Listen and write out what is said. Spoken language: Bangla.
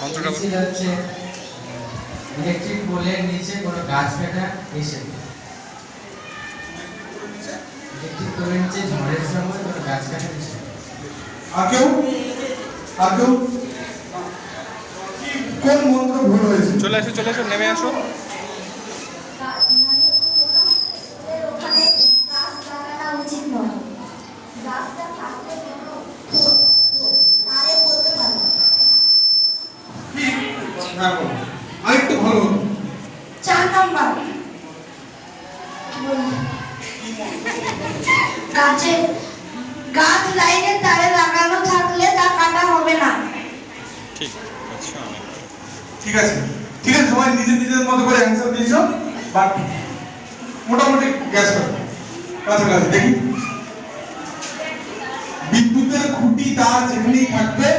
মন্ত্রটা বলো। হচ্ছে ইলেকট্রিক পোলের নিচে কোনো গাছ কাটা নিষেধ। ইলেকট্রিক পোলের নিচে ঝড়ের সময় কোনো গাছ কাটা নিষেধ। আর কেউ? আর কেউ? কোন মন্ত্র ভুল হয়েছে? চলে আসো চলে আসো নেমে আসো ওখানে গাছ লাগানো উচিত নয় গাছটা থাকলে কোনো তারে করতে পারে হ্যাঁ বলো আরেকটু ভালো। হতো। চার নাম্বার। গাছে গাছ লাইনে তারে লাগানো থাকলে তা কাটা হবে না। ঠিক আচ্ছা অনেক। ঠিক আছে। ঠিক আছে সবাই নিজের নিজের মতো করে অ্যান্সার দিয়েছ বাট মোটামুটি গ্যাস করো। কাছাকাছি দেখি। বিদ্যুতের খুঁটি তার যেখানেই থাকবে